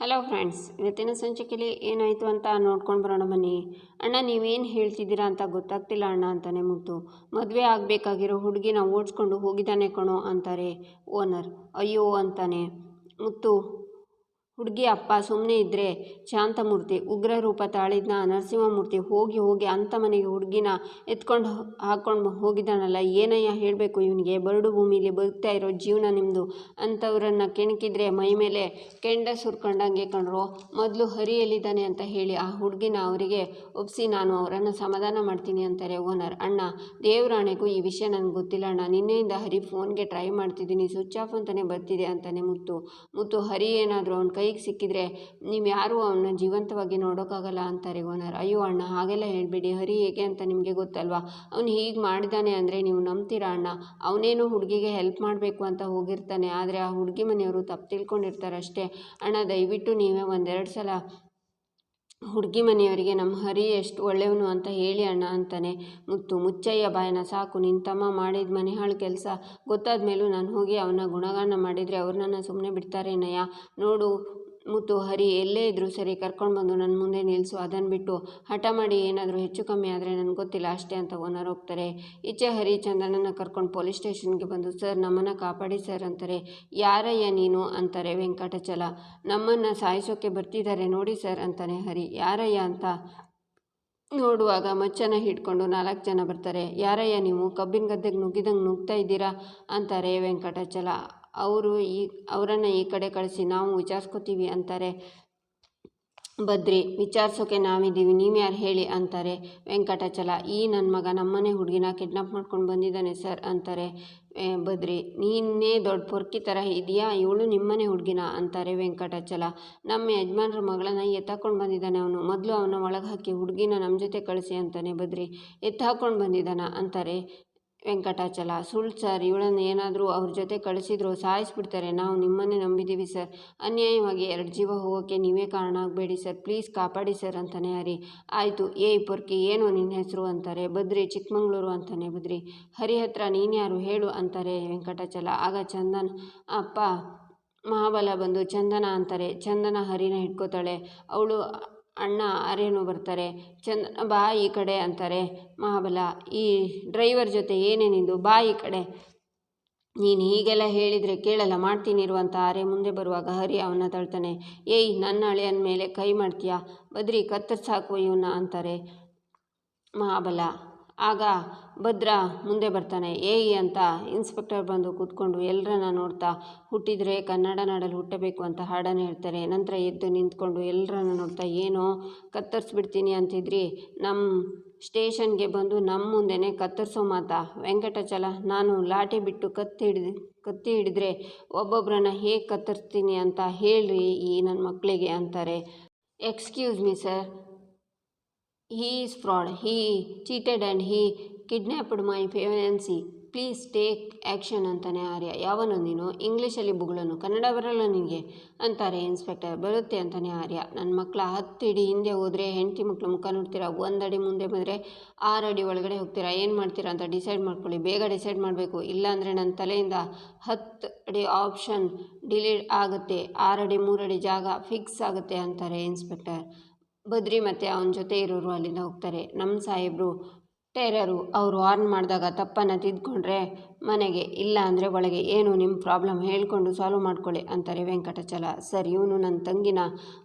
Hello friends ಇವತ್ತಿನ ಸಂಚಿಕೆಯಲ್ಲಿ ಏನಾಯಿತು ಅಂತ ನೋಡ್ಕೊಂಡು ಬರೋಣ ಬನ್ನಿ. ಅಣ್ಣ, ನೀವೇನು ಹೇಳ್ತಿದ್ದೀರಾ ಅಂತ ಗೊತ್ತಾಗ್ತಿಲ್ಲ ಅಣ್ಣ ಅಂತಾನೆ ಮುತ್ತು ಮದುವೆ ಆಗಬೇಕಾಗಿರೋ ಹುಡುಗಿನ ಓಡಿಸ್ಕೊಂಡು ಹೋಗಿದ್ದಾನೆ ಕಣೋ ಅಂತಾರೆ. ಓನರ್ ಅಯ್ಯೋ ಅಂತಾನೆ ಮುತ್ತು ಹುಡುಗಿ ಅಪ್ಪ ಸುಮ್ಮನೆ ಇದ್ದರೆ ಶಾಂತಮೂರ್ತಿ ಉಗ್ರ ರೂಪ ತಾಳಿದ್ನ ನರಸಿಂಹಮೂರ್ತಿ ಹೋಗಿ ಹೋಗಿ ಅಂಥ ಮನೆಗೆ ಹುಡುಗಿನ ಎತ್ಕೊಂಡು ಹಾಕ್ಕೊಂಡು ಹೋಗಿದ್ದಾನಲ್ಲ, ಏನಯ್ಯ ಹೇಳಬೇಕು ಇವನಿಗೆ? ಬರಡು ಭೂಮಿಲಿ ಬದುಕ್ತಾ ಇರೋ ಜೀವನ ನಿಮ್ಮದು ಅಂಥವ್ರನ್ನ ಕೆಣಕಿದ್ರೆ ಮೈ ಮೇಲೆ ಕೆಂಡ ಸುರ್ಕೊಂಡಂಗೆ ಕಣ್ರು, ಮೊದಲು ಹರಿಯಲ್ಲಿದ್ದಾನೆ ಅಂತ ಹೇಳಿ ಆ ಹುಡುಗಿನ ಅವರಿಗೆ ಒಪ್ಪಿಸಿ ನಾನು ಅವರನ್ನು ಸಮಾಧಾನ ಮಾಡ್ತೀನಿ ಅಂತಾರೆ ಓನರ್. ಅಣ್ಣ, ದೇವರಾಣೆಗೂ ಈ ವಿಷಯ ನನಗೆ ಗೊತ್ತಿಲ್ಲ ಅಣ್ಣ, ನಿನ್ನೆಯಿಂದ ಹರಿ ಫೋನ್ಗೆ ಟ್ರೈ ಮಾಡ್ತಿದ್ದೀನಿ, ಸ್ವಿಚ್ ಆಫ್ ಅಂತಲೇ ಬರ್ತಿದೆ ಅಂತಾನೆ ಮುತ್ತು. ಮುತ್ತು, ಹರಿ ಏನಾದರೂ ಅವ್ನ ಕೈಗೆ ಸಿಕ್ಕಿದ್ರೆ ನೀವು ಯಾರೂ ಅವನ್ನ ಜೀವಂತವಾಗಿ ನೋಡೋಕ್ಕಾಗಲ್ಲ ಅಂತಾರೆ ಓನರ್ ಅಯ್ಯೋ ಅಣ್ಣ, ಹಾಗೆಲ್ಲ ಹೇಳಬೇಡಿ. ಹರಿ ಹೇಗೆ ಅಂತ ನಿಮಗೆ ಗೊತ್ತಲ್ವಾ? ಅವ್ನು ಹೀಗೆ ಮಾಡಿದ್ದಾನೆ ಅಂದರೆ ನೀವು ನಂಬ್ತೀರಾ ಅಣ್ಣ? ಅವನೇನು ಹುಡುಗಿಗೆ ಹೆಲ್ಪ್ ಮಾಡಬೇಕು ಅಂತ ಹೋಗಿರ್ತಾನೆ, ಆದರೆ ಆ ಹುಡುಗಿ ಮನೆಯವರು ತಪ್ಪು ತಿಳ್ಕೊಂಡಿರ್ತಾರೆ ಅಷ್ಟೇ. ಅಣ್ಣ, ದಯವಿಟ್ಟು ನೀವೇ ಒಂದೆರಡು ಸಲ ಹುಡುಗಿ ಮನೆಯವರಿಗೆ ನಮ್ಮ ಹರಿ ಎಷ್ಟು ಒಳ್ಳೆಯವನು ಅಂತ ಹೇಳಿ ಅಣ್ಣ ಅಂತಾನೆ. ಮುತ್ತು, ಮುಚ್ಚಯ್ಯ ಬಾಯನ ಸಾಕು ನಿನ್ನ ತಮ್ಮ ಮಾಡಿದ ಮನೆ ಹಾಳು ಕೆಲಸ ಗೊತ್ತಾದ ಮೇಲೂ ನಾನು ಹೋಗಿ ಅವನ ಗುಣಗಾನ ಮಾಡಿದರೆ ಅವ್ರು ನನ್ನ ಸುಮ್ಮನೆ ಬಿಡ್ತಾರೇನಯ್ಯ ನೋಡು ಮುತ್ತು ಹರಿ ಎಲ್ಲೇ ಇದ್ದರೂ ಸರಿ ಕರ್ಕೊಂಡು ಬಂದು ನನ್ನ ಮುಂದೆ ನಿಲ್ಲಿಸು ಅದನ್ನು ಬಿಟ್ಟು ಹಠ ಮಾಡಿ ಏನಾದರೂ ಹೆಚ್ಚು ಕಮ್ಮಿ ಆದರೆ ನನಗೆ ಗೊತ್ತಿಲ್ಲ, ಅಷ್ಟೇ ಅಂತ ಓನರ್ ಹೋಗ್ತಾರೆ. ಈಚೆ ಹರಿ ಚಂದನನ್ನು ಕರ್ಕೊಂಡು ಪೊಲೀಸ್ ಸ್ಟೇಷನ್ಗೆ ಬಂದು, ಸರ್, ನಮ್ಮನ್ನು ಕಾಪಾಡಿ ಸರ್ ಅಂತಾರೆ. ಯಾರಯ್ಯ ನೀನು? ಅಂತಾರೆ ವೆಂಕಟಚಲ. ನಮ್ಮನ್ನು ಸಾಯಿಸೋಕ್ಕೆ ಬರ್ತಿದ್ದಾರೆ ನೋಡಿ ಸರ್ ಅಂತಾನೆ ಹರಿ. ಯಾರಯ್ಯ? ಅಂತ ನೋಡುವಾಗ ಮಚ್ಚನ ಹಿಡ್ಕೊಂಡು ನಾಲ್ಕು ಜನ ಬರ್ತಾರೆ. ಯಾರಯ್ಯ ನೀವು? ಕಬ್ಬಿನ ಗದ್ದೆಗೆ ನುಗ್ಗಿದಂಗೆ ನುಗ್ತಾ ಇದ್ದೀರಾ? ಅಂತಾರೆ ವೆಂಕಟಾಚಲ. ಅವರು ಈ, ಅವರನ್ನು ಈ ಕಡೆ ಕಳಿಸಿ, ನಾವು ವಿಚಾರಿಸ್ಕೋತೀವಿ ಅಂತಾರೆ. ಬದ್ರಿ ವಿಚಾರಿಸೋಕೆ ನಾವಿದ್ದೀವಿ, ನೀವು ಯಾರು ಹೇಳಿ ಅಂತಾರೆ. ವೆಂಕಟಾಚಲ, ಈ ನನ್ನ ಮಗ ನಮ್ಮನೆ ಹುಡುಗಿನ ಕಿಡ್ನಾಪ್ ಮಾಡ್ಕೊಂಡು ಬಂದಿದ್ದಾನೆ ಸರ್ ಅಂತಾರೆ. ಬದ್ರಿ ನೀನೇ ದೊಡ್ಡ ಪೊರ್ಕಿ ಥರ ಇದೆಯಾ? ಇವಳು ನಿಮ್ಮನೆ ಹುಡುಗಿನ ಅಂತಾರೆ ವೆಂಕಟಾಚಲ. ನಮ್ಮ ಯಜಮಾನ್ರ ಮಗಳನ್ನ ಎತ್ತಾಕೊಂಡು ಬಂದಿದ್ದಾನೆ ಅವನು. ಮೊದಲು ಅವನ ಒಳಗೆ ಹಾಕಿ ಹುಡುಗಿನ ನಮ್ಮ ಜೊತೆ ಕಳಿಸಿ ಅಂತಾನೆ ಬದ್ರಿ ಎತ್ತಾಕೊಂಡು ಬಂದಿದ್ದಾನ ಅಂತಾರೆ. ವೆಂಕಟಾಚಲ ಸುಳ್ಳು ಸರ್ ಇವಳನ್ನು ಏನಾದರೂ ಅವ್ರ ಜೊತೆ ಕಳಿಸಿದ್ರು ಸಾಯಿಸ್ಬಿಡ್ತಾರೆ. ನಾವು ನಿಮ್ಮನ್ನೇ ನಂಬಿದ್ದೀವಿ ಸರ್. ಅನ್ಯಾಯವಾಗಿ ಎರಡು ಜೀವ ಹೋಗೋಕ್ಕೆ ನೀವೇ ಕಾರಣ ಆಗಬೇಡಿ ಸರ್. ಪ್ಲೀಸ್ ಕಾಪಾಡಿ ಸರ್ ಅಂತಾನೆ ಹರಿ. ಆಯಿತು, ಏ ಪೊರ್ಕಿ ಏನು ನಿನ್ನ ಹೆಸರು ಅಂತಾರೆ? ಬದ್ರಿ, ಚಿಕ್ಕಮಂಗ್ಳೂರು ಅಂತಾನೆ ಬದ್ರಿ. ಹರಿ ಹತ್ರ ನೀನ್ಯಾರು ಹೇಳು ಅಂತಾರೆ ವೆಂಕಟಾಚಲ. ಆಗ ಚಂದನ್, ಅಪ್ಪ, ಮಹಾಬಲ ಬಂದು ಚಂದನ ಅಂತಾರೆ. ಚಂದನ ಹರಿನ ಹಿಡ್ಕೋತಾಳೆ. ಅವಳು ಅಣ್ಣ ಆರ್ಯನು ಬರ್ತಾರೆ ಚಂದನ ಬಾ ಈ ಕಡೆ ಅಂತಾರೆ, ಮಹಾಬಲ, ಈ ಡ್ರೈವರ್ ಜೊತೆ ಏನೇನಿಂದು ಬಾ ಈ ಕಡೆ. ನೀನು ಹೀಗೆಲ್ಲ ಹೇಳಿದರೆ ಕೇಳಲ್ಲ, ಮಾಡ್ತೀನಿ ಇರುವಂತ ಆರೆ ಮುಂದೆ ಬರುವಾಗ ಹರಿ ಅವನ ತಳ್ತಾನೆ. ಏಯ್, ನನ್ನ ಹಳೆಯನ ಮೇಲೆ ಕೈ ಮಾಡ್ತೀಯಾ? ಬದ್ರಿ ಕತ್ತರಿಸಾಕು ಇವನ್ನ ಅಂತಾರೆ ಮಹಾಬಲ. ಆಗ ಭದ್ರ ಮುಂದೆ ಬರ್ತಾನೆ. ಏಯ್ ಅಂತ ಇನ್ಸ್ಪೆಕ್ಟರ್ ಬಂದು ಕೂತ್ಕೊಂಡು ಎಲ್ಲರನ್ನ ನೋಡ್ತಾ, ಹುಟ್ಟಿದರೆ ಕನ್ನಡ ನಾಡಲ್ಲಿ ಹುಟ್ಟಬೇಕು ಅಂತ ಹಾಡನ್ನು ಹೇಳ್ತಾರೆ. ನಂತರ ಎದ್ದು ನಿಂತ್ಕೊಂಡು ಎಲ್ಲರನ್ನ ನೋಡ್ತಾ, ಏನೋ ಕತ್ತರಿಸ್ಬಿಡ್ತೀನಿ ಅಂತಿದ್ರಿ. ನಮ್ಮ ಸ್ಟೇಷನ್ಗೆ ಬಂದು ನಮ್ಮ ಮುಂದೆನೇ ಕತ್ತರಿಸೋ ಮಾತಾ? ವೆಂಕಟಚಲ, ನಾನು ಲಾಠಿ ಬಿಟ್ಟು ಕತ್ತಿ ಹಿಡಿದು, ಕತ್ತಿ ಹಿಡಿದ್ರೆ ಒಬ್ಬೊಬ್ಬರನ್ನ ಹೇಗೆ ಕತ್ತರಿಸ್ತೀನಿ ಅಂತ ಹೇಳ್ರಿ ಈ ನನ್ನ ಮಕ್ಕಳಿಗೆ ಅಂತಾರೆ. Excuse me sir he is fraud. He cheated and he kidnapped my fiancée please take action ಅಂತಾನೆ ಆರ್ಯ. ಯಾವನು ನೀನು? ಇಂಗ್ಲೀಷಲ್ಲಿ ಬುಗಳನು ಕನ್ನಡ ಬರಲ್ಲ ನಿನಗೆ ಅಂತಾರೆ ಇನ್ಸ್ಪೆಕ್ಟರ್ ಬರುತ್ತೆ ಅಂತಾನೆ ಆರ್ಯ. ನನ್ನ ಮಕ್ಕಳ ಹತ್ತು ಇಡಿ ಹಿಂದೆ ಹೋದರೆ ಹೆಂಡತಿ ಮಕ್ಕಳು ಮುಖ ನೋಡ್ತೀರಾ? ಒಂದು ಅಡಿ ಮುಂದೆ ಬಂದರೆ ಆರು ಅಡಿ ಒಳಗಡೆ ಹೋಗ್ತೀರಾ? ಏನು ಮಾಡ್ತೀರಾ ಅಂತ ಡಿಸೈಡ್ ಮಾಡ್ಕೊಳ್ಳಿ. ಬೇಗ ಡಿಸೈಡ್ ಮಾಡಬೇಕು. ಇಲ್ಲಾಂದರೆ ನನ್ನ ತಲೆಯಿಂದ ಹತ್ತು ಅಡಿ ಆಪ್ಷನ್ ಡಿಲೀಟ್ ಆಗುತ್ತೆ. ಆರು ಅಡಿ ಮೂರು ಅಡಿ ಜಾಗ ಫಿಕ್ಸ್ ಆಗುತ್ತೆ ಅಂತಾರೆ ಇನ್ಸ್ಪೆಕ್ಟರ್ ಬದ್ರಿ ಮತ್ತು ಅವನ ಜೊತೆ ಇರೋರು ಅಲ್ಲಿಂದ ಹೋಗ್ತಾರೆ. ನಮ್ಮ ಸಾಹೇಬರು, ಟೆರರು ಅವರು ಆರ್ನ್ ಮಾಡಿದಾಗ ತಪ್ಪನ್ನು ತಿದ್ಕೊಂಡ್ರೆ ಮನೆಗೆ, ಇಲ್ಲ ಅಂದರೆ ಒಳಗೆ ಏನು ನಿಮ್ಮ ಪ್ರಾಬ್ಲಮ್ ಹೇಳ್ಕೊಂಡು ಸಾಲ್ವ್ ಮಾಡ್ಕೊಳ್ಳಿ ಅಂತಾರೆ ವೆಂಕಟಚಲ. ಸರ್, ಇವನು ನನ್ನ ತಂಗಿನ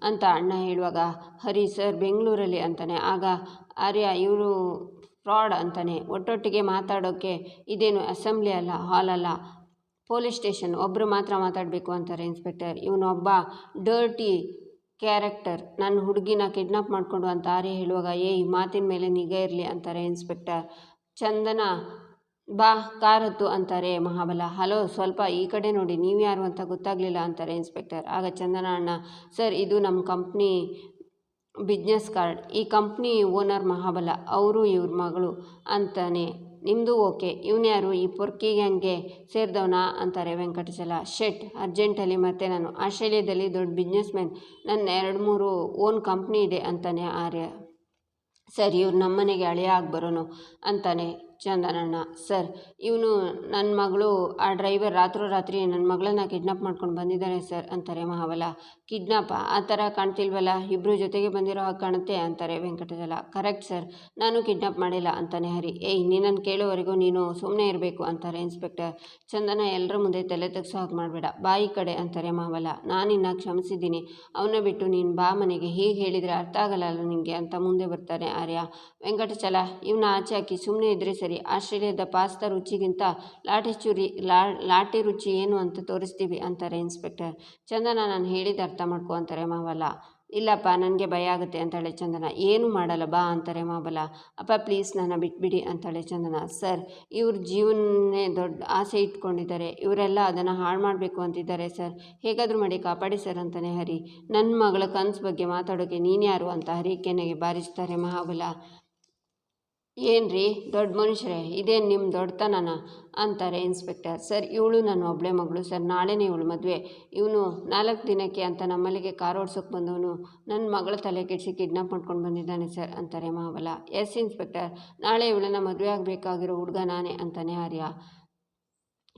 ಅಂತ ಅಣ್ಣ ಹೇಳುವಾಗ, ಹರಿ ಸರ್ ಬೆಂಗಳೂರಲ್ಲಿ ಅಂತಾನೆ. ಆಗ ಆರ್ಯ ಇವರು ಫ್ರಾಡ್ ಅಂತಾನೆ. ಒಟ್ಟೊಟ್ಟಿಗೆ ಮಾತಾಡೋಕ್ಕೆ ಇದೇನು ಅಸೆಂಬ್ಲಿ ಅಲ್ಲ, ಹಾಲ್ ಅಲ್ಲ? ಪೊಲೀಸ್ ಸ್ಟೇಷನ್ ಒಬ್ಬರು ಮಾತ್ರ ಮಾತಾಡಬೇಕು ಅಂತಾರೆ ಇನ್ಸ್ಪೆಕ್ಟರ್. ಇವನೊಬ್ಬ ಡರ್ಟಿ ಕ್ಯಾರೆಕ್ಟರ್. ನನ್ನ ಹುಡುಗಿನ ಕಿಡ್ನಾಪ್ ಮಾಡಿಕೊಂಡು ಅಂತ ಆರ್ಯ ಹೇಳುವಾಗ ಏಯ್ ಮಾತಿನ ಮೇಲೆ ನಿಗಾ ಇರಲಿ ಅಂತಾರೆ ಇನ್ಸ್ಪೆಕ್ಟರ್. ಚಂದನ, ಬಾ, ಕಾರ್ ಹತ್ತು ಅಂತಾರೆ ಮಹಾಬಲ. ಹಲೋ, ಸ್ವಲ್ಪ ಈ ಕಡೆ ನೋಡಿ, ನೀವು ಯಾರು ಅಂತ ಗೊತ್ತಾಗಲಿಲ್ಲ ಅಂತಾರೆ ಇನ್ಸ್ಪೆಕ್ಟರ್. ಆಗ ಚಂದನ ಅಣ್ಣ, ಸರ್, ಇದು ನಮ್ಮ ಕಂಪ್ನಿ ಬಿಸ್ನೆಸ್ ಕಾರ್ಡ್. ಈ ಕಂಪ್ನಿ ಓನರ್ ಮಹಾಬಲ. ಅವರು ಇವ್ರ ಮಗಳು ಅಂತಾನೆ ನಿಮ್ಮದು ಓಕೆ, ಇವನು ಯಾರು? ಈ ಪೊರ್ಕಿ ಗ್ಯಾಂಗ್ಗೆ ಸೇರಿದವನ? ಅಂತಾರೆ ವೆಂಕಟಚಲ. ಶೆಟ್, ಅರ್ಜೆಂಟಲ್ಲಿ ಮತ್ತೆ ನಾನು. ಆಸ್ಟ್ರೇಲಿಯಾದಲ್ಲಿ ದೊಡ್ಡ ಬಿಸ್ನೆಸ್ ಮ್ಯಾನ್ ನನ್ನ ಎರಡು ಮೂರು ಓನ್ ಕಂಪ್ನಿ ಇದೆ ಅಂತಾನೆ ಆರ್ಯ. ಸರಿ, ಇವ್ರು ನಮ್ಮನೆಗೆ ಹಳೆಯ ಆಗಿ ಬರೋನು ಅಂತಾನೆ ಚಂದನಣ್ಣ, ಸರ್, ಇವನು ನನ್ನ ಮಗಳು, ಆ ಡ್ರೈವರ್ ರಾತ್ರೋ ರಾತ್ರಿ ನನ್ನ ಮಗಳನ್ನ ಕಿಡ್ನಾಪ್ ಮಾಡ್ಕೊಂಡು ಬಂದಿದ್ದಾರೆ ಸರ್, ಅಂತಾರೆ ಮಹಾಬಲ. ಕಿಡ್ನಾಪ? ಆ ಥರ ಕಾಣ್ತಿಲ್ವಲ್ಲ ಇಬ್ಬರು ಜೊತೆಗೆ ಬಂದಿರೋ ಹಾಗೆ ಕಾಣುತ್ತೆ, ಅಂತಾರೆ ವೆಂಕಟಜಲ. ಕರೆಕ್ಟ್ ಸರ್, ನಾನು ಕಿಡ್ನಾಪ್ ಮಾಡಿಲ್ಲ, ಅಂತಾನೆ ಹರಿ. ಏಯ್ ನಿನ್ನನ್ನು ಕೇಳೋವರೆಗೂ ನೀನು ಸುಮ್ಮನೆ ಇರಬೇಕು, ಅಂತಾರೆ ಇನ್ಸ್ಪೆಕ್ಟರ್. ಚಂದನ ಎಲ್ಲರ ಮುಂದೆ ತಲೆ ತೆಗ್ಸೋ ಹಾಗೆ ಮಾಡಬೇಡ, ಬಾಯಿ ಕಡೆ, ಅಂತಾರೆ ಮಹಾಬಲ. ನಾನಿನ್ನ ಕ್ಷಮಿಸಿದ್ದೀನಿ. ಅವನ್ನ ಬಿಟ್ಟು ನೀನು ಬಾ ಮನೆಗೆ, ಹೀಗೆ ಹೇಳಿದರೆ ಅರ್ಥ ಆಗಲ್ಲ ನಿನಗೆ ಅಂತ ಮುಂದೆ ಬರ್ತಾರೆ ಆರ್ಯ. ವೆಂಕಟಚಲ ಇವನ್ನ ಆಚೆ ಹಾಕಿ ಸುಮ್ಮನೆ ಇದ್ರೆ ಆಸ್ಟ್ರೇಲಿಯಾದ ಪಾಸ್ತಾ ರುಚಿಗಿಂತ ಲಾಟಿ ಚುರಿ, ಲಾ ಲಾಟಿ ರುಚಿ ಏನು ಅಂತ ತೋರಿಸ್ತೀವಿ ಅಂತಾರೆ ಇನ್ಸ್ಪೆಕ್ಟರ್. ಚಂದನ ನಾನು ಹೇಳಿದ ಅರ್ಥ ಮಾಡ್ಕೊ ಅಂತಾರೆ ಮಾವಲ ಇಲ್ಲಪ್ಪ, ನನಗೆ ಭಯ ಆಗುತ್ತೆ ಅಂತಾಳೆ ಚಂದನ. ಏನು ಮಾಡಲ್ಲ ಬಾ ಅಂತಾರೆ ಮಾಬಲ ಅಪ್ಪ, ಪ್ಲೀಸ್ ನನ್ನ ಬಿಟ್ಬಿಡಿ ಅಂತಾಳೆ ಚಂದನ. ಸರ್, ಇವ್ರ ಜೀವನೇ ದೊಡ್ಡ ಆಸೆ ಇಟ್ಕೊಂಡಿದ್ದಾರೆ. ಇವರೆಲ್ಲ ಅದನ್ನು ಹಾಳು ಮಾಡಬೇಕು ಅಂತಿದ್ದಾರೆ ಸರ್. ಹೇಗಾದರೂ ಮಾಡಿ ಕಾಪಾಡಿ ಸರ್ ಅಂತಾನೆ ಹರಿ. ನನ್ನ ಮಗಳ ಕನಸು ಬಗ್ಗೆ ಮಾತಾಡೋಕ್ಕೆ ನೀನ್ಯಾರು ಅಂತ ಹರಿ ಕೆನೆಗೆ ಬಾರಿಸ್ತಾರೆ ಮಹಾಬಲ ಏನ್ರಿ? ದೊಡ್ಡ ಮನುಷ್ಯರೇ, ಇದೇನು ನಿಮ್ಮ ದೊಡ್ಡತನನ? ಅಂತಾರೆ ಇನ್ಸ್ಪೆಕ್ಟರ್. ಸರ್, ಇವಳು ನನ್ನ ಒಬ್ಬಳೆ ಮಗಳು. ಸರ್, ನಾಳೆನೇ ಇವಳು ಮದುವೆ. ಇವನು ನಾಲ್ಕು ದಿನಕ್ಕೆ ಅಂತ ನಮ್ಮಲ್ಲಿಗೆ ಕಾರ್ ಓಡ್ಸೋಕೆ ಬಂದವನು. ನನ್ನ ಮಗಳ ತಲೆ ಕೆಡಿಸಿ ಕಿಡ್ನಾಪ್ ಮಾಡ್ಕೊಂಡು ಬಂದಿದ್ದಾನೆ ಸರ್, ಅಂತಾರೆ ಮಾವಲ. S, inspector. ನಾಳೆ ಇವಳನ್ನ ಮದುವೆ ಆಗಬೇಕಾಗಿರೋ ಹುಡುಗ ನಾನೇ ಅಂತಾನೆ ಆರ್ಯ.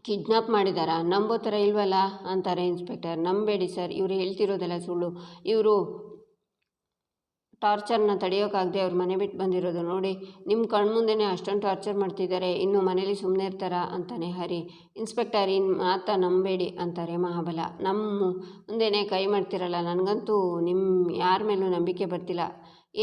ಕಿಡ್ನಾಪ್ ಮಾಡಿದಾರಾ? ನಂಬೋ ಥರ ಇಲ್ವಲ್ಲ? ಅಂತಾರೆ ಇನ್ಸ್ಪೆಕ್ಟರ್. ನಂಬೇಡಿ ಸರ್, ಇವರು ಹೇಳ್ತಿರೋದೆಲ್ಲ ಸುಳ್ಳು. ಇವರು ಟಾರ್ಚರ್ನ ತಡೆಯೋಕ್ಕಾಗದೆ ಅವ್ರ ಮನೆ ಬಿಟ್ಟು ಬಂದಿರೋದು ನೋಡಿ. ನಿಮ್ಮ ಕಣ್ಮುಂದೆನೇ ಅಷ್ಟೊಂದು ಟಾರ್ಚರ್ ಮಾಡ್ತಿದ್ದಾರೆ ಇನ್ನು ಮನೇಲಿ ಸುಮ್ಮನೆ ಇರ್ತಾರಾ ಅಂತಾನೆ ಹರಿ. ಇನ್ಸ್ಪೆಕ್ಟರ್ ಇನ್ನು ಮಾತಾ ನಂಬೇಡಿ ಅಂತಾರೆ ಮಹಾಬಲ. ನಮ್ಮ ಮುಂದೆನೇ ಕೈ ಮಾಡ್ತಿರಲ್ಲ, ನನಗಂತೂ ನಿಮ್ಮ ಯಾರ ಮೇಲೂ ನಂಬಿಕೆ ಬರ್ತಿಲ್ಲ.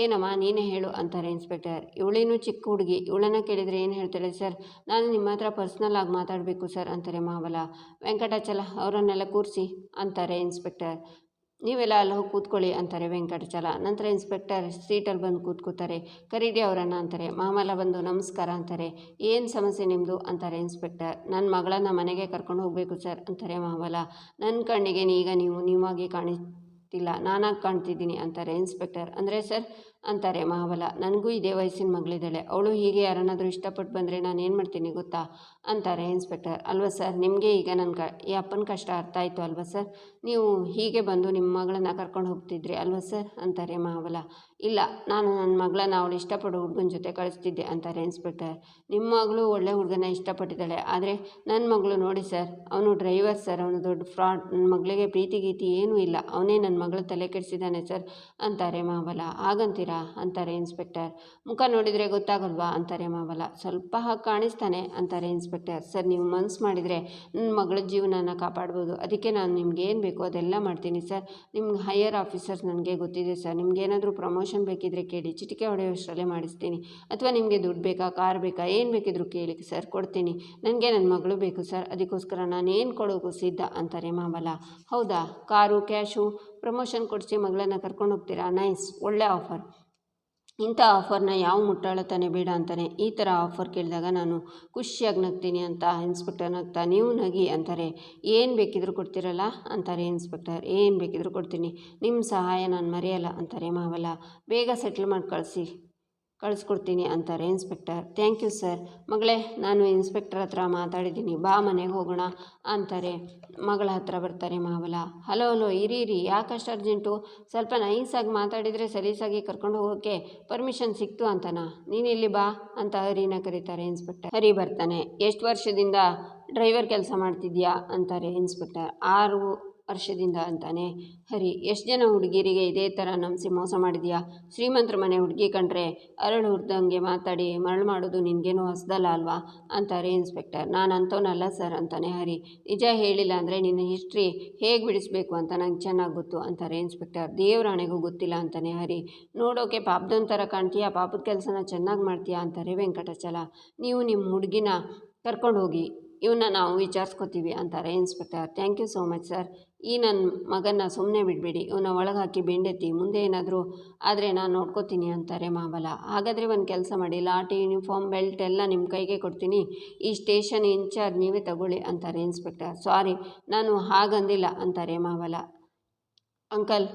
ಏನಮ್ಮ ನೀನೇ ಹೇಳು ಅಂತಾರೆ ಇನ್ಸ್ಪೆಕ್ಟರ್ ಇವಳೇನು ಚಿಕ್ಕ ಹುಡುಗಿ, ಇವಳನ್ನು ಕೇಳಿದರೆ ಏನು ಹೇಳ್ತಾಳೆ ಸರ್ ನಾನು ನಿಮ್ಮ ಹತ್ರ ಪರ್ಸ್ನಲ್ ಆಗಿ ಮಾತಾಡಬೇಕು ಸರ್ ಅಂತಾರೆ ಮಹಾಬಲ. ವೆಂಕಟಾಚಲ, ಅವರನ್ನೆಲ್ಲ ಕೂರಿಸಿ ಅಂತಾರೆ ಇನ್ಸ್ಪೆಕ್ಟರ್ ನೀವೆಲ್ಲ ಅಲ್ಲಿ ಹೋಗಿ ಕೂತ್ಕೊಳ್ಳಿ ಅಂತಾರೆ ವೆಂಕಟಚಲ. ನಂತರ ಇನ್ಸ್ಪೆಕ್ಟರ್ ಸೀಟಲ್ಲಿ ಬಂದು ಕೂತ್ಕೋತಾರೆ ಕರೀರಿ ಅವರನ್ನು ಅಂತಾರೆ. ಮಾಮಲ್ಲ ಬಂದು ನಮಸ್ಕಾರ ಅಂತಾರೆ. ಏನು ಸಮಸ್ಯೆ ನಿಮ್ಮದು ಅಂತಾರೆ ಇನ್ಸ್ಪೆಕ್ಟರ್. ನನ್ನ ಮಗಳನ್ನು ಮನೆಗೆ ಕರ್ಕೊಂಡು ಹೋಗಬೇಕು ಸರ್, ಅಂತಾರೆ ಮಾಮಲ್ಲ ನನ್ನ ಕಣ್ಣಿಗೆ ಈಗ ನೀವು ನೀವಾಗಿ ಕಾಣಿಸ್ತಿಲ್ಲ ನಾನಾಗಿ ಕಾಣ್ತಿದ್ದೀನಿ, ಅಂತಾರೆ ಇನ್ಸ್ಪೆಕ್ಟರ್. ಅಂದರೆ ಸರ್ ಅಂತಾರೆ ಮಹಾಬಲ. ನನಗೂ ಇದೇ ವಯಸ್ಸಿನ ಮಗಳಿದ್ದಾಳೆ. ಅವಳು ಹೀಗೆ ಯಾರನ್ನಾದರೂ ಇಷ್ಟಪಟ್ಟು ಬಂದರೆ ನಾನು ಏನು ಮಾಡ್ತೀನಿ ಗೊತ್ತಾ? ಅಂತಾರೆ ಇನ್ಸ್ಪೆಕ್ಟರ್. ಅಲ್ವಾ ಸರ್? ನಿಮಗೆ ಈಗ ನನ್ನ ಕ, ಈ ಅಪ್ಪನ ಕಷ್ಟ ಅರ್ಥ ಆಯಿತು ಅಲ್ವಾ ಸರ್? ನೀವು ಹೀಗೆ ಬಂದು ನಿಮ್ಮ ಮಗಳನ್ನ ಕರ್ಕೊಂಡು ಹೋಗ್ತಿದ್ರಿ ಅಲ್ವಾ ಸರ್? ಅಂತಾರೆ ಮಹಾಬಲ. ಇಲ್ಲ, ನಾನು ನನ್ನ ಮಗಳನ್ನ ಅವಳು ಇಷ್ಟಪಡೋ ಹುಡುಗನ ಜೊತೆ ಕಳಿಸ್ತಿದ್ದೆ, ಅಂತಾರೆ ಇನ್ಸ್ಪೆಕ್ಟರ್. ನಿಮ್ಮ ಮಗಳು ಒಳ್ಳೆ ಹುಡುಗನ ಇಷ್ಟಪಟ್ಟಿದ್ದಾಳೆ, ಆದರೆ ನನ್ನ ಮಗಳು ನೋಡಿ ಸರ್, ಅವನು ಡ್ರೈವರ್ ಸರ್, ಅವನು ದೊಡ್ಡ ಫ್ರಾಡ್ ನನ್ನ ಮಗಳಿಗೆ ಪ್ರೀತಿ ಗೀತಿ ಏನೂ ಇಲ್ಲ. ಅವನೇ ನನ್ನ ಮಗಳ ತಲೆ ಕೆಡಿಸಿದ್ದಾನೆ ಸರ್, ಅಂತಾರೆ ಮಹಾಬಲ. ಹಾಗಂತೀರಾ? ಅಂತಾರೆ ಇನ್ಸ್ಪೆಕ್ಟರ್. ಮುಖ ನೋಡಿದರೆ ಗೊತ್ತಾಗಲ್ವಾ ಅಂತಾರೆ ಮಾವಲ ಸ್ವಲ್ಪ ಹಾಗೆ ಕಾಣಿಸ್ತಾನೆ ಅಂತಾರೆ ಇನ್ಸ್ಪೆಕ್ಟರ್. ಸರ್, ನೀವು ಮನ್ಸು ಮಾಡಿದರೆ ನನ್ನ ಮಗಳ ಜೀವನನ ಕಾಪಾಡ್ಬೋದು. ಅದಕ್ಕೆ ನಾನು ನಿಮ್ಗೆ ಏನು ಬೇಕೋ ಅದೆಲ್ಲ ಮಾಡ್ತೀನಿ ಸರ್. ನಿಮ್ಗೆ ಹೈಯರ್ ಆಫೀಸರ್ಸ್ ನನಗೆ ಗೊತ್ತಿದೆ ಸರ್. ನಿಮ್ಗೆ ಏನಾದರೂ ಪ್ರಮೋಷನ್ ಬೇಕಿದ್ರೆ ಕೇಳಿ. ಚಿಟಿಕೆ ಹೊಡೆಯೋಷ್ಟರಲ್ಲೇ ಮಾಡಿಸ್ತೀನಿ. ಅಥವಾ ನಿಮಗೆ ದುಡ್ಡು ಬೇಕಾ, ಕಾರ್ ಬೇಕಾ, ಏನು ಬೇಕಿದ್ರು ಕೇಳಿ ಸರ್. ಕೊಡ್ತೀನಿ. ನನಗೆ ನನ್ನ ಮಗಳು ಬೇಕು ಸರ್. ಅದಕ್ಕೋಸ್ಕರ ನಾನು ಏನು ಕೊಡೋಕ್ಕೂ ಸಿದ್ಧ ಅಂತಾರೆ ಮಾವಲ ಹೌದಾ? ಕಾರು, ಕ್ಯಾಶು ಪ್ರಮೋಷನ್ ಕೊಡಿಸಿ ಮಗಳನ್ನು ಕರ್ಕೊಂಡು ಹೋಗ್ತೀರಾ? ನೈಸ್. ಒಳ್ಳೆ ಆಫರ್. ಇಂಥ ಆಫರ್ನ ಯಾವ ಮುಟ್ಟಾಳತಾನೆ ಬೇಡ ಅಂತಾನೆ, ಈ ಥರ ಆಫರ್ ಕೇಳಿದಾಗ ನಾನು ಖುಷಿಯಾಗಿ ನಗ್ತೀನಿ ಅಂತ ಇನ್ಸ್ಪೆಕ್ಟರ್ ನಗ್ತಾ, ನೀವು ನಗಿ ಅಂತಾರೆ, ಏನು ಬೇಕಿದ್ರೂ ಕೊಡ್ತೀರಲ್ಲ ಅಂತಾರೆ ಇನ್ಸ್ಪೆಕ್ಟರ್, ಏನು ಬೇಕಿದ್ರೂ ಕೊಡ್ತೀನಿ ನಿಮ್ಮ ಸಹಾಯ ನಾನು ಮರೆಯಲ್ಲ ಅಂತಾರೆ ಮಾವಲ್ಲ, ಬೇಗ ಸೆಟ್ಲ್ ಮಾಡಿ ಕಳಿಸಿ ಕಳಿಸ್ಕೊಡ್ತೀನಿ ಅಂತಾರೆ ಇನ್ಸ್ಪೆಕ್ಟರ್. Thank you sir. ಮಗಳೇ, ನಾನು ಇನ್ಸ್ಪೆಕ್ಟರ್ ಹತ್ರ ಮಾತಾಡಿದ್ದೀನಿ. ಬಾ ಮನೆಗೆ ಹೋಗೋಣ ಅಂತಾರೆ. ಮಗಳ ಹತ್ರ ಬರ್ತಾರೆ ಮಾವಲ. ಹಲೋ ಹಲೋ, ಇರಿ ಇರಿ. ಯಾಕಷ್ಟು ಅರ್ಜೆಂಟು? ಸ್ವಲ್ಪ ನೈಸಾಗಿ ಮಾತಾಡಿದರೆ ಸಲೀಸಾಗಿ ಕರ್ಕೊಂಡು ಹೋಗೋಕ್ಕೆ ಪರ್ಮಿಷನ್ ಸಿಕ್ತು ಅಂತನಾ? ಇಲ್ಲಿ ಬಾ ಅಂತ ಹರಿನ ಕರೀತಾರೆ ಇನ್ಸ್ಪೆಕ್ಟರ್. ಹರಿ ಬರ್ತಾನೆ. ಎಷ್ಟು ವರ್ಷದಿಂದ ಡ್ರೈವರ್ ಕೆಲಸ ಮಾಡ್ತಿದ್ಯಾ? ಅಂತಾರೆ ಇನ್ಸ್ಪೆಕ್ಟರ್. ಆರು ವರ್ಷದಿಂದ ಅಂತಾನೆ, ಹರಿ, ಎಷ್ಟು ಜನ ಹುಡುಗಿರಿಗೆ ಇದೇ ಥರ ನಂಬಿಸಿ ಮೋಸ ಮಾಡಿದ್ಯಾ? ಶ್ರೀಮಂತರ ಮನೆ ಹುಡುಗಿ ಕಂಡ್ರೆ ಅರಳು ಹುರಿದಂಗೆ ಮಾತಾಡಿ ಮರಳು ಮಾಡೋದು ನಿನಗೇನು ಹೊಸದಲ್ಲ ಅಲ್ವಾ? ಅಂತಾರೆ ಇನ್ಸ್ಪೆಕ್ಟರ್. ನಾನು ಅಂತವನಲ್ಲ ಸರ್, ಅಂತಾನೆ ಹರಿ. ನಿಜ ಹೇಳಿಲ್ಲ ಅಂದರೆ ನಿನ್ನ ಹಿಸ್ಟ್ರಿ ಹೇಗೆ ಬಿಡಿಸ್ಬೇಕು ಅಂತ ನಂಗೆ ಚೆನ್ನಾಗಿ ಗೊತ್ತು, ಅಂತಾರೆ ಇನ್ಸ್ಪೆಕ್ಟರ್. ದೇವರಾಣೆಗೂ ಗೊತ್ತಿಲ್ಲ, ಅಂತಾನೆ ಹರಿ. ನೋಡೋಕೆ ಪಾಪದೊಂದು ಥರ ಕಾಣ್ತೀಯಾ? ಪಾಪದ ಕೆಲಸನ ಚೆನ್ನಾಗಿ ಮಾಡ್ತೀಯಾ? ಅಂತಾರೆ ವೆಂಕಟಾಚಲ. ನೀವು ನಿಮ್ಮ ಹುಡುಗಿನ ಕರ್ಕೊಂಡು ಹೋಗಿ ಇವನ್ನ ನಾವು ವಿಚಾರಿಸ್ಕೋತೀವಿ ಅಂತಾರೆ inspector. Thank you so much sir. ಈ ನನ್ನ ಮಗನ್ನ ಸುಮ್ಮನೆ ಬಿಡಬೇಡಿ. ಇವನ್ನ ಒಳಗೆ ಹಾಕಿ ಬೆಂಡೆತ್ತಿ ಮುಂದೆ ಏನಾದರೂ ಆದರೆ ನಾನು ನೋಡ್ಕೋತೀನಿ ಅಂತಾರೆ ಮಾಬಲ ಹಾಗಾದರೆ ಒಂದು ಕೆಲಸ ಮಾಡಿ ಲಾಟಿ ಯೂನಿಫಾರ್ಮ್, ಬೆಲ್ಟ್ ಎಲ್ಲ ನಿಮ್ಮ ಕೈಗೆ ಕೊಡ್ತೀನಿ. ಈ ಸ್ಟೇಷನ್ ಇನ್ಚಾರ್ಜ್ ನೀವೇ ತಗೊಳ್ಳಿ ಅಂತಾರೆ ಇನ್ಸ್ಪೆಕ್ಟರ್. ಸಾರಿ, ನಾನು ಹಾಗಂದಿಲ್ಲ ಅಂತಾರೆ ಮಾಬಲ ಅಂಕಲ್,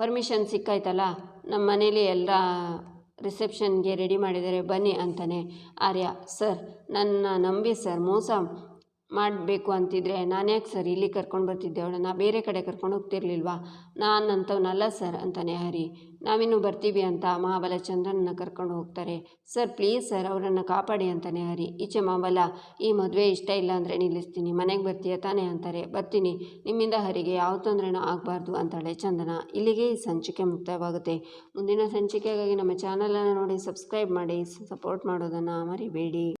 ಪರ್ಮಿಷನ್ ಸಿಕ್ಕಾಯ್ತಲ್ಲ? ನಮ್ಮ ಮನೇಲಿ ಎಲ್ಲ ರಿಸೆಪ್ಷನ್ಗೆ ರೆಡಿ ಮಾಡಿದರೆ ಬನ್ನಿ ಅಂತಾನೆ ಆರ್ಯ ಸರ್ ನನ್ನ ನಂಬಿ ಸರ್ ಮೋಸ ಮಾಡಬೇಕು ಅಂತಿದ್ರೆ ನಾನು ಯಾಕೆ ಸರ್ ಇಲ್ಲಿ ಕರ್ಕೊಂಡು ಬರ್ತಿದ್ದೆ ಅವಳನ್ನು? ಬೇರೆ ಕಡೆ ಕರ್ಕೊಂಡು ಹೋಗ್ತಿರ್ಲಿಲ್ವಾ? ನಾನು ಅಂಥವ್ನಲ್ಲ ಸರ್ ಅಂತಾನೆ ಹರಿ. ನಾವಿನ್ನು ಬರ್ತೀವಿ ಅಂತ ಮಹಾಬಲ ಕರ್ಕೊಂಡು ಹೋಗ್ತಾರೆ. ಸರ್ ಪ್ಲೀಸ್ ಸರ್ ಅವರನ್ನು ಕಾಪಾಡಿ ಅಂತಾನೆ ಹರಿ. ಈಚೆ ಮಹಾಬಲ ಈ ಮದುವೆ ಇಷ್ಟ ಇಲ್ಲ ಅಂದರೆ ನಿಲ್ಲಿಸ್ತೀನಿ. ಮನೆಗೆ ಬರ್ತೀಯ ತಾನೇ ಅಂತಾರೆ. ಬರ್ತೀನಿ. ನಿಮ್ಮಿಂದ ಹರಿಗೆ ಯಾವ ತೊಂದರೆನೂ ಆಗಬಾರ್ದು ಅಂತಾಳೆ ಚಂದನ. ಇಲ್ಲಿಗೆ ಈ ಸಂಚಿಕೆ ಮುಕ್ತಾಯವಾಗುತ್ತೆ ಮುಂದಿನ ಸಂಚಿಕೆಗಾಗಿ ನಮ್ಮ ಚಾನಲನ್ನು ನೋಡಿ, ಸಬ್ಸ್ಕ್ರೈಬ್ ಮಾಡಿ, ಸಪೋರ್ಟ್ ಮಾಡೋದನ್ನು ಮರಿಬೇಡಿ.